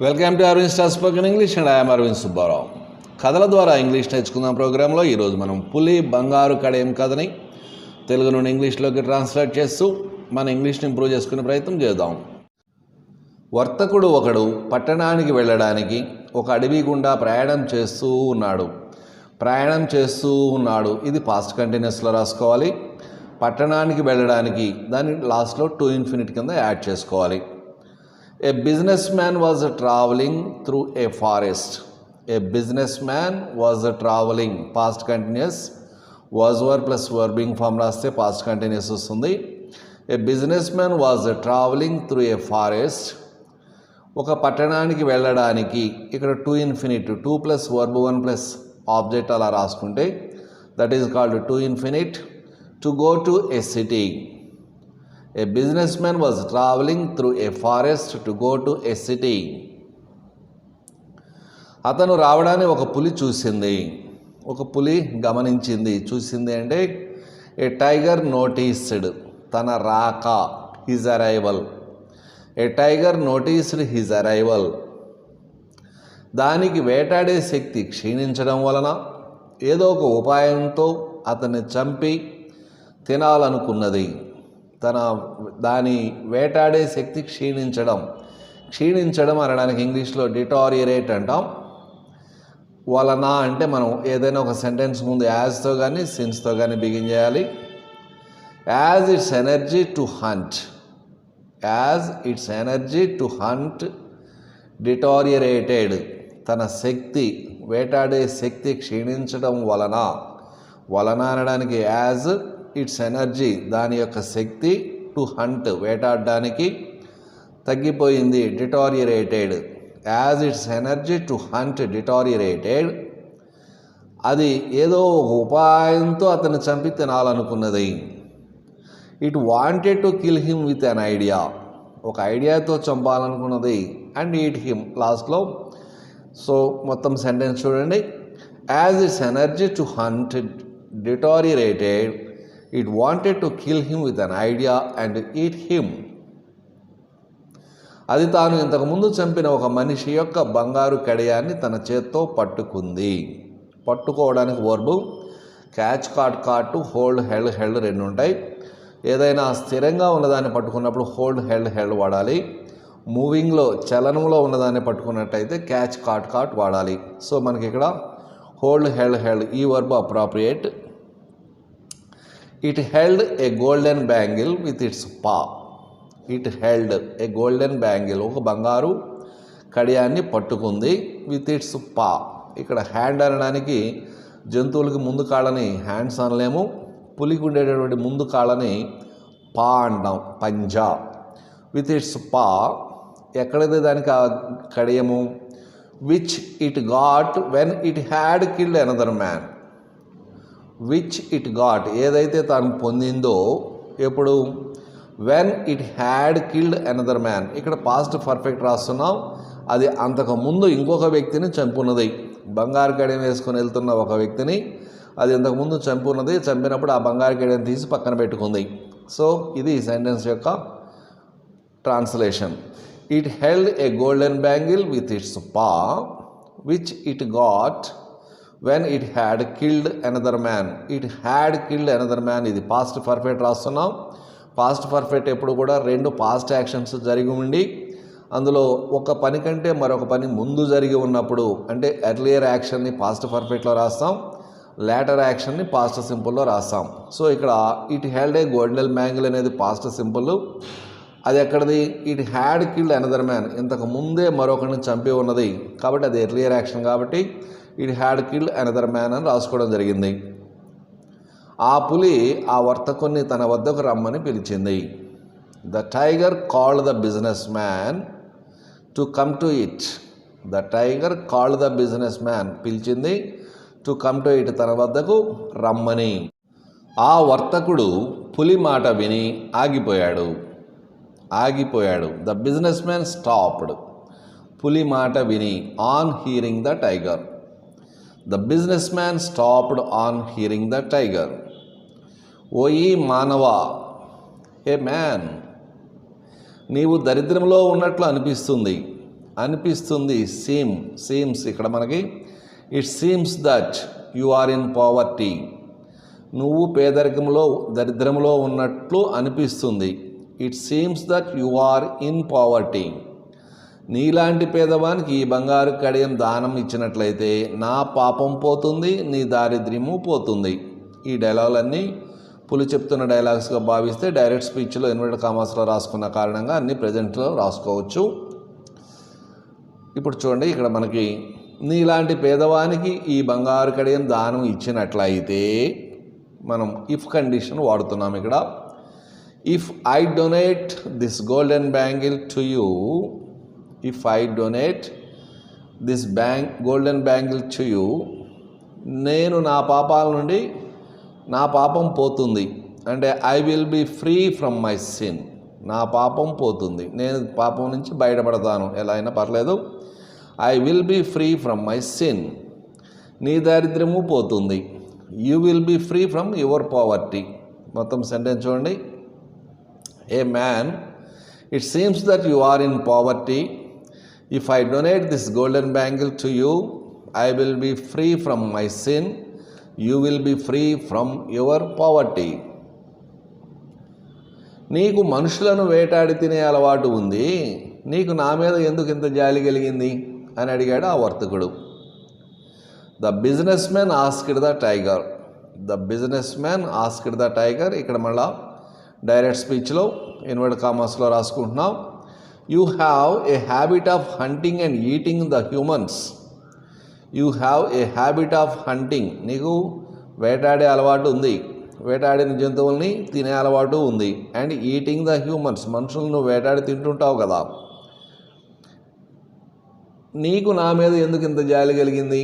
Welcome to Arvind star spoken English and I'm Arvind Subbarao కథల ద్వారా English నేర్చుకుందాం ప్రోగ్రాంలో ఈరోజు మనం పులి బంగారు కడేం కథని తెలుగు నుండి ఇంగ్లీష్లోకి ట్రాన్స్లేట్ చేస్తూ మన ఇంగ్లీష్ని ఇంప్రూవ్ చేసుకునే ప్రయత్నం చేద్దాం. వర్తకుడు ఒకడు పట్టణానికి వెళ్ళడానికి ఒక అడవి గుండా ప్రయాణం చేస్తూ ఉన్నాడు. ప్రయాణం చేస్తూ ఉన్నాడు. ఇది పాస్ట్ కంటిన్యూస్లో రాసుకోవాలి. పట్టణానికి వెళ్ళడానికి దాన్ని లాస్ట్లో టూ ఇన్ఫినిట్ కింద యాడ్ చేసుకోవాలి. A business man was traveling through a forest a business man was traveling past continuous was verb plus verbing form రాస్తే పాస్ట్ కంటిన్యూస్ వస్తుంది. A business man was traveling through a forest ఒక పట్టణానికి వెళ్ళడానికి ఇక్కడ to infinite to plus verb one plus object అలా రాసుకుంటే that is called to infinite to go to a city A business man traveling traveling through a forest to go to city. City అతను రావడాన్ని ఒక పులి చూసింది. ఒక పులి గమనించింది. చూసింది అంటే ఏ టైగర్ నోటీస్డ్ తన రాక his arrival a tiger noticed his arrival దానికి వేటాడే శక్తి క్షీణించడం వలన ఏదో ఒక ఉపాయంతో అతన్ని చంపి తినాలనుకున్నది. తన దాని వేటాడే శక్తి క్షీణించడం. క్షీణించడం అనడానికి ఇంగ్లీష్లో డిటారియరేట్ అంటాం. వలన అంటే మనం ఏదైనా ఒక సెంటెన్స్ ముందు యాజ్తో కానీ సిన్స్తో కానీ బిగిన్ చేయాలి. As its energy to hunt. As its energy to hunt deteriorated. తన శక్తి వేటాడే శక్తి క్షీణించడం వలన. వలన అనడానికి యాజ్ ఇట్స్ ఎనర్జీ దాని యొక్క శక్తి టు హంట్ వేటాడడానికి తగ్గిపోయింది deteriorated as its energy to hunt deteriorated అది ఏదో ఒక ఉపాయంతో అతను చంపి తినాలనుకున్నది. It wanted to kill him with an idea ఒక ఐడియాతో చంపాలనుకున్నది. అండ్ ఈట్ హిమ్ లాస్ట్లో సో మొత్తం సెంటెన్స్ చూడండి. As its energy to hunt deteriorated it wanted to kill him with an idea and eat him అది తాను ఇంతకుముందు చంపిన ఒక మనిషి యొక్క బంగారు కడియాన్ని తన చేత్తో పట్టుకుంది. పట్టుకోవడానికి verb catch caught caught hold held held రెండు ఉంటాయి. ఏదైనా స్థిరంగా ఉన్నదాన్ని పట్టుకున్నప్పుడు హోల్డ్ హెల్డ్ హెల్డ్ వాడాలి. మూవింగ్లో చలనంలో ఉన్నదాన్ని పట్టుకున్నట్టయితే క్యాచ్ కాట్ కాట్ వాడాలి. సో మనకి ఇక్కడ హోల్డ్ హెల్డ్ హెల్డ్ ఈ verb appropriate it held a golden bangle with its paw it held a golden bangle ఒక బంగారు కడియాన్ని పట్టుకుంది విత్ ఇట్స్ పా ఇక్కడ హ్యాండ్ అనడానికి జంతువులకి ముందు కాళ్ళని హ్యాండ్స్ అనలేము. పులికి ఉండేటటువంటి ముందు కాళ్ళని పా అంటాం. పంజా. విత్ ఇట్స్ పా ఎక్కడైతే దానికి ఆ కడియము which it got when it had killed another man which it got ఏదైతే తాను పొందిందో ఎప్పుడు? When it had killed another man ఇక్కడ పాస్ట్ పర్ఫెక్ట్ రాస్తున్నాం. అది అంతకు ముందు ఇంకొక వ్యక్తిని చంపున్నది. బంగారు కడియం వేసుకొని వెళ్తున్న ఒక వ్యక్తిని అది ఇంతకుముందు చంపున్నది. చంపినప్పుడు ఆ బంగారు కడియం తీసి పక్కన పెట్టుకుంది. సో ఇది సెంటెన్స్ యొక్క translation it held a golden bangle with its paw which it got when it had killed another man it had killed another man ఇది పాస్ట్ పర్ఫెక్ట్ రాస్తున్నాం. పాస్ట్ పర్ఫెక్ట్ ఎప్పుడు కూడా రెండు పాస్ట్ యాక్షన్స్ జరిగి ఉండి అందులో ఒక పని కంటే మరొక పని ముందు జరిగి ఉన్నప్పుడు అంటే ఎర్లియర్ యాక్షన్ని పాస్ట్ పర్ఫెక్ట్లో రాస్తాం. లేటర్ యాక్షన్ని పాస్ట్ సింపుల్లో రాస్తాం. సో ఇక్కడ it held A golden bangle అనేది పాస్ట్ సింపుల్ అది ఎక్కడిది? It had killed another man ఇంతకు ముందే మరొకరిని చంపి ఉన్నది. కాబట్టి అది ఎర్లియర్ యాక్షన్ కాబట్టి it had killed another man అని రాసుకోవడం జరిగింది. ఆ పులి ఆ వర్తకుని తన వద్దకు రమ్మని పిలిచింది. The tiger called the business man to come to it the tiger called the business man పిలిచింది టు కమ్ టు ఇట్ తన వద్దకు రమ్మని. ఆ వర్తకుడు పులి మాట విని ఆగిపోయాడు. ఆగిపోయాడు. ద బిజినెస్ మ్యాన్ స్టాప్డ్ పులి మాట విని on hearing the tiger the business man stopped on hearing the tiger ఓయి మానవా ఏ మ్యాన్ నీవు దరిద్రంలో ఉన్నట్లు అనిపిస్తుంది. అనిపిస్తుంది సీమ్ సీమ్స్ ఇక్కడ మనకి. It seems that you are in poverty నువ్వు పేదరికంలో దరిద్రంలో ఉన్నట్లు అనిపిస్తుంది. It seems that you are in poverty నీలాంటి పేదవానికి ఈ బంగారు కడియం దానం ఇచ్చినట్లయితే నా పాపం పోతుంది నీ దారిద్ర్యము పోతుంది. ఈ డైలాగులన్నీ పులి చెప్తున్న డైలాగ్స్గా భావిస్తే డైరెక్ట్ స్పీచ్లో ఇన్వర్టెడ్ కామర్స్లో రాసుకున్న కారణంగా అన్ని ప్రజెంట్లో రాసుకోవచ్చు. ఇప్పుడు చూడండి ఇక్కడ మనకి నీలాంటి పేదవానికి ఈ బంగారు కడియం దానం ఇచ్చినట్లయితే మనం ఇఫ్ కండిషన్ వాడుతున్నాం ఇక్కడ. If I donate this golden bangle to you if I donate this bank golden bangle to నేను నా పాపాల నుండి నా పాపం పోతుంది. అంటే I will be free from my sin నా పాపం పోతుంది. నేను పాపం నుంచి బయటపడతాను. ఎలా అయినా పర్లేదు. I will be free from my sin నీ దారిద్ర్యము పోతుంది. You will be free from your poverty మొత్తం సెంటెన్స్ చూడండి. A man it seems that you are in poverty if I donate this golden bangle to you I will be free from my sin you will be free from your poverty నీకు మనుషులను వేటాడి తినే అలవాటు ఉంది. నీకు నా మీద ఎందుకు ఇంత జాలి కలిగింది? అని అడిగాడు ఆ వర్తకుడు. The business man asked the tiger the business man asked the tiger ఇక్కడ మళ్ళా డైరెక్ట్ స్పీచ్లో ఇన్వర్డ్ కామర్స్లో రాసుకుంటున్నాం. You have a habit of hunting and eating the humans you have a habit of hunting నీకు వేటాడే అలవాటు ఉంది. వేటాడిన జంతువుల్ని తినే అలవాటు ఉంది. అండ్ ఈటింగ్ ద హ్యూమన్స్ మనుషులను వేటాడి తింటుంటావు కదా. నీకు నా మీద ఎందుకు ఇంత జాలి కలిగింది?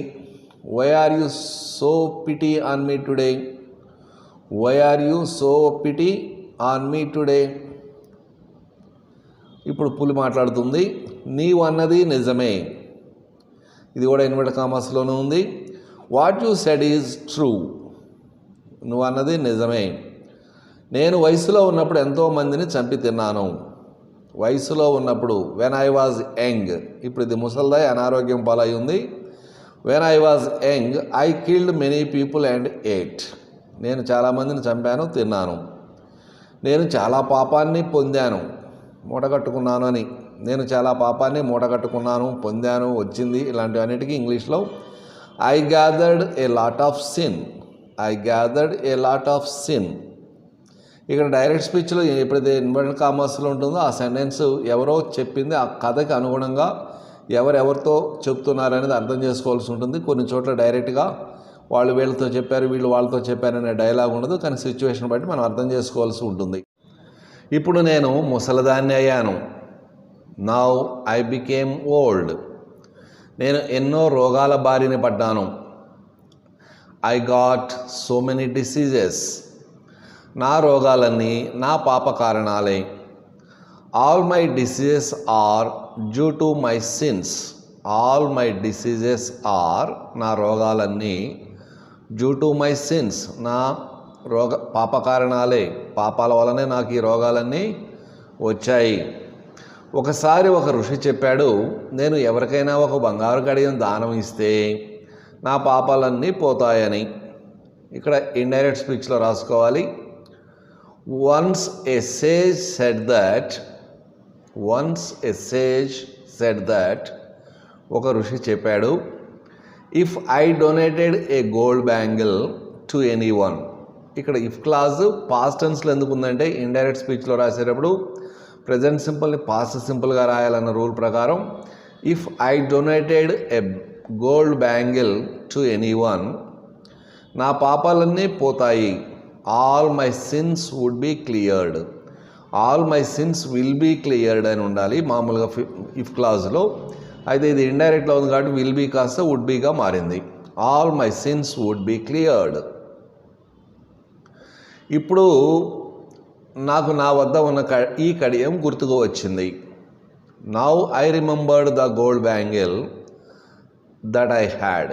Why are you so pity on me today why are you so pity on me today ఇప్పుడు పులి మాట్లాడుతుంది నీవు అన్నది నిజమే. ఇది కూడా ఇన్వర్ట్ కామర్స్లోనే ఉంది. What you said is true నువ్వు అన్నది నిజమే. నేను వయసులో ఉన్నప్పుడు ఎంతో మందిని చంపి తిన్నాను. వయసులో ఉన్నప్పుడు వెన్ ఐ వాజ్ యంగ్ ఇప్పుడు ఇది ముసల్దాయ్ అనారోగ్యం పాలై ఉంది. When I was young I killed many people and ate నేను చాలామందిని చంపాను తిన్నాను. నేను చాలా పాపాన్ని పొందాను. మూటగట్టుకున్నాను అని నేను చాలా పాపాన్ని మూటగట్టుకున్నాను పొందాను వచ్చింది. ఇలాంటివన్నిటికీ ఇంగ్లీష్లో I gathered a lot of sin I gathered a lot of sin ఇక్కడ డైరెక్ట్ స్పీచ్లో ఎప్పుడైతే ఇన్వర్టెడ్ కామర్స్లో ఉంటుందో ఆ సెంటెన్స్ ఎవరో చెప్పింది ఆ కథకి అనుగుణంగా ఎవరెవరితో చెప్తున్నారనేది అర్థం చేసుకోవాల్సి ఉంటుంది. కొన్ని చోట్ల డైరెక్ట్గా వాళ్ళు వీళ్ళతో చెప్పారు వీళ్ళు వాళ్ళతో చెప్పారనే డైలాగ్ ఉండదు. కానీ సిచ్యువేషన్ బట్టి మనం అర్థం చేసుకోవాల్సి ఉంటుంది. ఇప్పుడు నేను ముసలిదాన్ని అయ్యాను. నౌ ఐ బికేమ్ ఓల్డ్ నేను ఎన్నో రోగాల బారిన పడ్డాను. I got so many diseases నా రోగాలన్నీ నా పాప కారణాలే. All my diseases are due to my sins all my diseases are నా రోగాలన్నీ డ్యూ టు మై సిన్స్ నా రోగ పాప కారణాలే పాపాల వలనే నాకు ఈ రోగాలన్నీ వచ్చాయి. ఒకసారి ఒక ఋషి చెప్పాడు నేను ఎవరికైనా ఒక బంగారు కడిగిన దానం ఇస్తే నా పాపాలన్నీ పోతాయని. ఇక్కడ ఇండైరెక్ట్ స్పీచ్లో రాసుకోవాలి. Once a sage said that once a sage said that ఒక ఋషి చెప్పాడు. If I donated a gold bangle to anyone ఇక్కడ ఇఫ్ క్లాజ్ పాస్ట్ టెన్స్లో ఎందుకు ఉందంటే ఇండైరెక్ట్ స్పీచ్లో రాసేటప్పుడు ప్రజెంట్ సింపుల్ని పాస్ట్ సింపుల్గా రాయాలన్న రూల్ ప్రకారం if I donated a gold bangle to anyone నా పాపాలన్నీ పోతాయి. All my sins would be cleared all my sins will be cleared అని ఉండాలి మామూలుగా ఇఫ్ క్లాజ్లో అయితే ఇది ఇండైరెక్ట్లో ఉంది కాబట్టి విల్ బీ కాస్త వుడ్ బీగా మారింది. All my sins would be cleared ఇప్పుడు నాకు నా వద్ద ఉన్న క ఈ కడియం గుర్తుకు వచ్చింది. Now I remembered the gold bangle that I had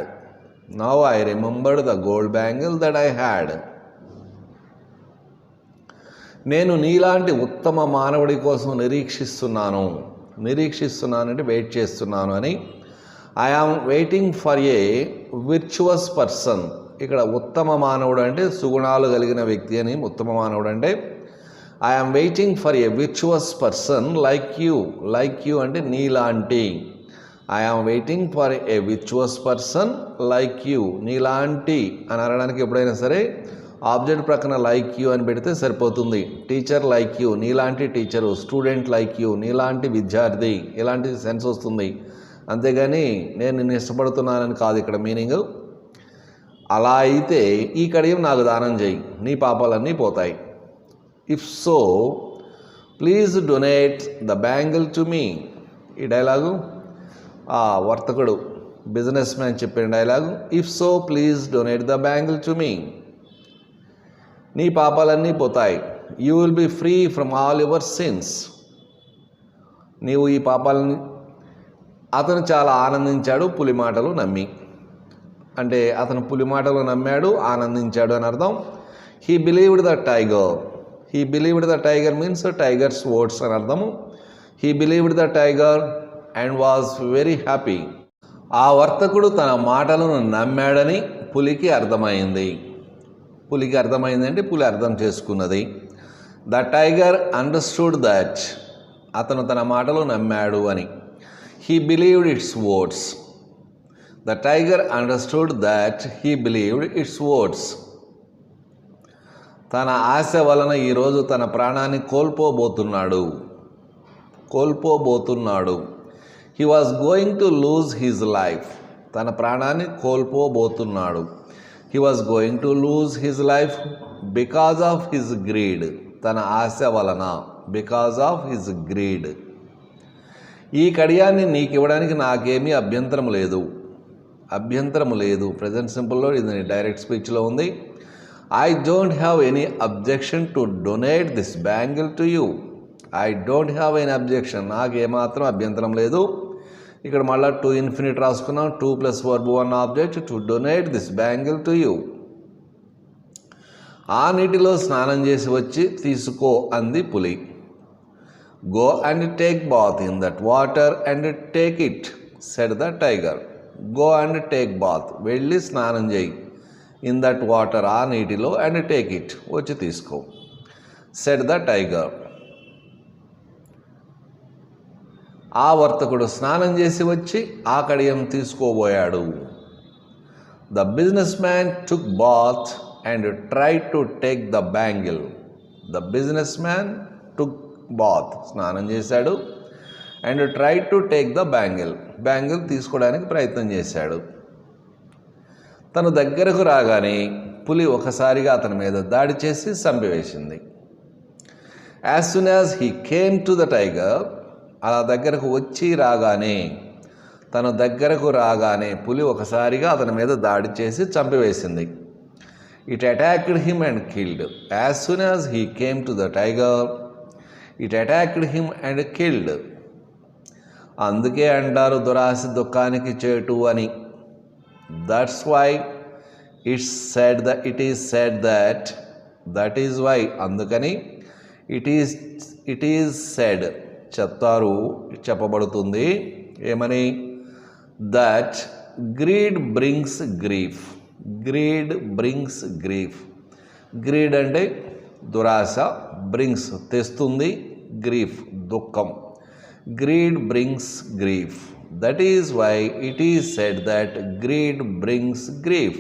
now I remembered the gold bangle that I had నేను నీలాంటి ఉత్తమ మానవుడి కోసం నిరీక్షిస్తున్నాను. నిరీక్షిస్తున్నాను అంటే వెయిట్ చేస్తున్నాను అని. I am waiting for a virtuous person ఇక్కడ ఉత్తమ మానవుడు అంటే సుగుణాలు కలిగిన వ్యక్తి అని ఉత్తమ మానవుడు అంటే I waiting for a విచువస్ person like you like you అంటే నీలాంటి. ఐ వెయిటింగ్ ఫర్ ఏ విచువస్ పర్సన్ లైక్ యూ నీలాంటి అని అనడానికి ఎప్పుడైనా సరే ఆబ్జెక్ట్ ప్రక్కన లైక్ యూ అని పెడితే సరిపోతుంది. టీచర్ లైక్ యూ నీలాంటి టీచరు స్టూడెంట్ లైక్ యూ నీలాంటి విద్యార్థి. ఇలాంటి సెన్స్ వస్తుంది. అంతేగాని నేను నిన్ను ఇష్టపడుతున్నానని కాదు ఇక్కడ మీనింగ్ అలా అయితే ఈ కడియం నాకు దానం చేయి. నీ పాపాలన్నీ పోతాయి. If so please donate the bangle to me ఈ డైలాగు ఆ వర్తకుడు బిజినెస్ మ్యాన్ చెప్పిన dialogue if so please donate the bangle to me నీ పాపాలన్నీ పోతాయి. You will be free from all your sins నీవు ఈ పాపాలని అతను చాలా ఆనందించాడు పులి మాటలు నమ్మి. అంటే అతను పులి మాటలు నమ్మాడు ఆనందించాడు అని అర్థం. He believed the tiger he believed the tiger means tigers oaths అని అర్థము. He believed the tiger and was very happy ఆ వర్తకుడు తన మాటలను నమ్మాడని పులికి అర్థమైంది. పులికి అర్థమైందంటే పులి అర్థం చేసుకున్నది. ద టైగర్ అండర్స్టూడ్ దట్ అతను తన మాటలు నమ్మాడు అని. He believed its words the tiger understood that he believed its words. తన ఆశ వలన ఈరోజు తన ప్రాణాన్ని కోల్పోబోతున్నాడు. కోల్పోబోతున్నాడు. He was going to lose his life తన ప్రాణాన్ని కోల్పోబోతున్నాడు. He was going to lose his life because of his greed తన ఆశ వలన బికాజ్ ఆఫ్ హిజ్ గ్రీడ్ ఈ కడియాన్ని నీకు ఇవ్వడానికి నాకేమీ అభ్యంతరం లేదు. అభ్యంతరం లేదు. ప్రజెంట్ సింపుల్లో ఇది డైరెక్ట్ స్పీచ్లో ఉంది. I don't have any objection to donate this bangle to you I don't have any objection నాకు ఏమాత్రం అభ్యంతరం లేదు. ఇక్కడ మళ్ళీ టూ ఇన్ఫినిట్ రాసుకున్నాం. To plus verb one object to donate this bangle to you ఆ నీటిలో స్నానం చేసి వచ్చి తీసుకో అంది పులి. Go and take bath in that water and take it said the tiger go and take bath వెళ్ళి స్నానం చేయి. ఇన్ దట్ వాటర్ ఆ నీటిలో అండ్ టేక్ ఇట్ వచ్చి తీసుకో. సెట్ ద టైగర్ ఆ వర్తకుడు స్నానం చేసి వచ్చి ఆ కడియం తీసుకోబోయాడు. The business man took bath and try to take the bangle the business man took bath స్నానం చేశాడు. And try to take the bangle. Bangle తీసుకోవడానికి ప్రయత్నం చేశాడు. తను దగ్గరకు రాగానే పులి ఒకసారిగా అతని మీద దాడి చేసి చంపివేసింది. As soon as he came to the tiger అలా దగ్గరకు వచ్చి రాగానే తను దగ్గరకు రాగానే పులి ఒకసారిగా అతని మీద దాడి చేసి చంపివేసింది. It attacked him and killed as soon as he came to the tiger it attacked him and killed అందుకే అంటారు దురాశ దుఃఖానికి చేటు అని. That's why it's said the it is said that that is why అందుకని it is it is said చెప్తారు చెప్పబడుతుంది. ఏమని? That greed brings grief greed brings grief greed అంటే దురాశ బ్రింగ్స్ తెస్తుంది గ్రీఫ్ దుఃఖం. greed brings grief. That is why it is said that greed brings grief.